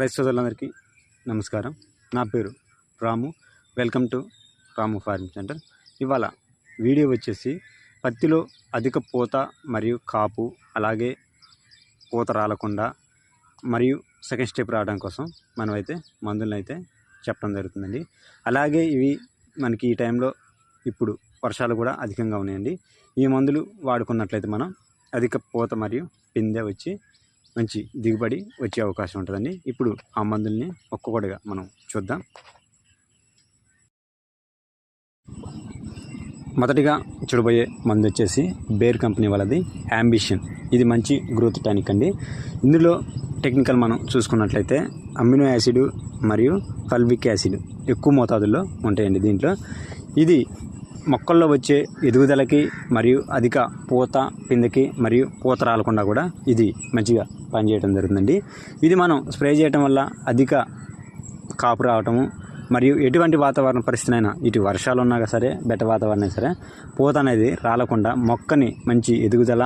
రైతు సోదరులందరికీ నమస్కారం. నా పేరు Ramu. Welcome to Ramu farming centre. ఇవాళ వీడియో వచ్చేసి పత్తిలో అధిక పూత మరియు కాపు అలాగే పూత రాలకుండా మరియు సెకండ్ స్టెప్ రావడం కోసం మనమైతే మందులను అయితే చెప్పడం జరుగుతుందండి. అలాగే ఇవి మనకి ఈ టైంలో ఇప్పుడు వర్షాలు కూడా అధికంగా ఉన్నాయండి. ఈ మందులు వాడుకున్నట్లయితే మనం అధిక పూత మరియు పిందె వచ్చి మంచి దిగుబడి వచ్చే అవకాశం ఉంటుందండి. ఇప్పుడు ఆ మందుల్ని ఒక్కొక్కటిగా మనం చూద్దాం. మొదటిగా చూడబోయే మందు వచ్చేసి బేర్ కంపెనీ వాళ్ళది అంబిషన్ ఇది మంచి గ్రోత్ టానిక్ అండి. ఇందులో టెక్నికల్ మనం చూసుకున్నట్లయితే అమినో యాసిడ్ మరియు ఫల్విక్ యాసిడ్ ఎక్కువ మోతాదుల్లో ఉంటాయండి దీంట్లో. ఇది మొక్కల్లో వచ్చే ఎదుగుదలకి మరియు అధిక పూత పిందెకి మరియు పూత రాలకుండా కూడా ఇది మంచిగా పనిచేయడం జరుగుతుందండి. ఇది మనం స్ప్రే చేయటం వల్ల అధిక కాపు రావటము మరియు ఎటువంటి వాతావరణ పరిస్థితులైనా ఇటు వర్షాలు ఉన్నా సరే బెట్ట వాతావరణం సరే పూత అనేది రాలకుండా మొక్కని మంచి ఎదుగుదల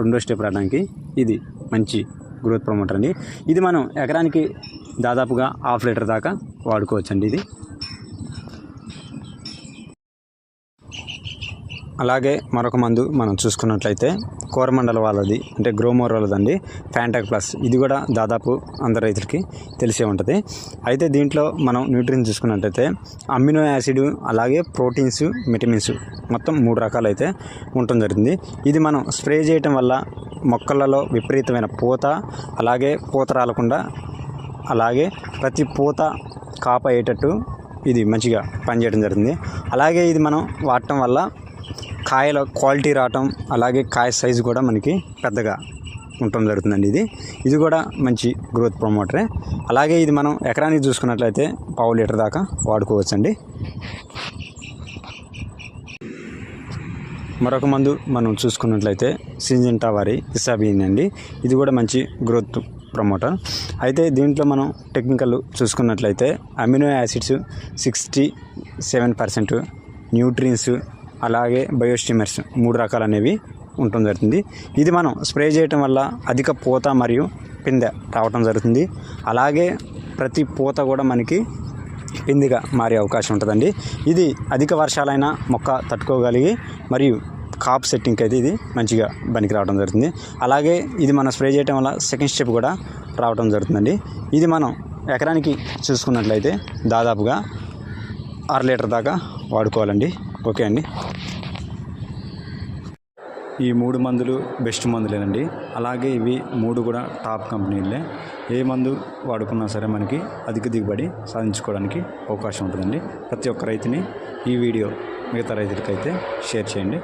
రెండో స్టెప్ రావడానికి ఇది మంచి గ్రోత్ ప్రమోటర్ అండి. ఇది మనం ఎకరానికి దాదాపుగా హాఫ్ లీటర్ దాకా వాడుకోవచ్చండి ఇది. అలాగే మరొక మందు మనం చూసుకున్నట్లయితే కోరమండల వాళ్ళది అంటే గ్రోమోర్ వాళ్ళదండి ఫ్యాంటాక్ ప్లస్. ఇది కూడా దాదాపు అందరు రైతులకి తెలిసే ఉంటుంది. అయితే దీంట్లో మనం న్యూట్రియన్స్ చూసుకున్నట్లయితే అమినో యాసిడ్ అలాగే ప్రోటీన్స్ విటమిన్స్ మొత్తం మూడు రకాలు అయితే ఉండటం జరిగింది. ఇది మనం స్ప్రే చేయటం వల్ల మొక్కలలో విపరీతమైన పూత అలాగే పూత రాలకుండా అలాగే ప్రతి పూత కాపయ్యేటట్టు ఇది మంచిగా పనిచేయడం జరిగింది. అలాగే ఇది మనం వాడటం వల్ల కాయల క్వాలిటీ రావటం అలాగే కాయ సైజు కూడా మనకి పెద్దగా ఉండటం జరుగుతుందండి ఇది. ఇది కూడా మంచి గ్రోత్ ప్రమోటరే అలాగే ఇది మనం ఎకరానికి చూసుకున్నట్లయితే పావు లీటర్ దాకా వాడుకోవచ్చండి. మరొక మందు మనం చూసుకున్నట్లయితే సింజంటా వారి ఇసాబీన్ అండి. ఇది కూడా మంచి గ్రోత్ ప్రమోటర్ అయితే దీంట్లో మనం టెక్నికల్ చూసుకున్నట్లయితే amino acids sixty seven percent nutrients అలాగే బయోస్టిమర్స్ మూడు రకాలు అనేవి ఉండటం జరుగుతుంది. ఇది మనం స్ప్రే చేయటం వల్ల అధిక పూత మరియు పిందె రావటం జరుగుతుంది. అలాగే ప్రతి పూత కూడా మనకి పిందిగా మారే అవకాశం ఉంటుందండి. ఇది అధిక వర్షాలైనా మొక్క తట్టుకోగలిగి మరియు కాప్ సెట్టింగ్కి అయితే ఇది మంచిగా పనికి రావడం జరుగుతుంది. అలాగే ఇది మనం స్ప్రే చేయడం వల్ల సెకండ్ స్టెప్ కూడా రావడం జరుగుతుందండి. ఇది మనం ఎకరానికి చూసుకున్నట్లయితే దాదాపుగా అర లీటర్ దాకా వాడుకోవాలండి. ఓకే అండి. ఈ మూడు మందులు బెస్ట్ మందులేనండి. అలాగే ఇవి మూడు కూడా టాప్ కంపెనీలే. ఏ మందు వాడుకున్నా సరే మనకి అధిక దిగుబడి సాధించుకోవడానికి అవకాశం ఉంటుందండి. ప్రతి ఒక్క రైతుని ఈ వీడియో మిగతా రైతులకైతే షేర్ చేయండి.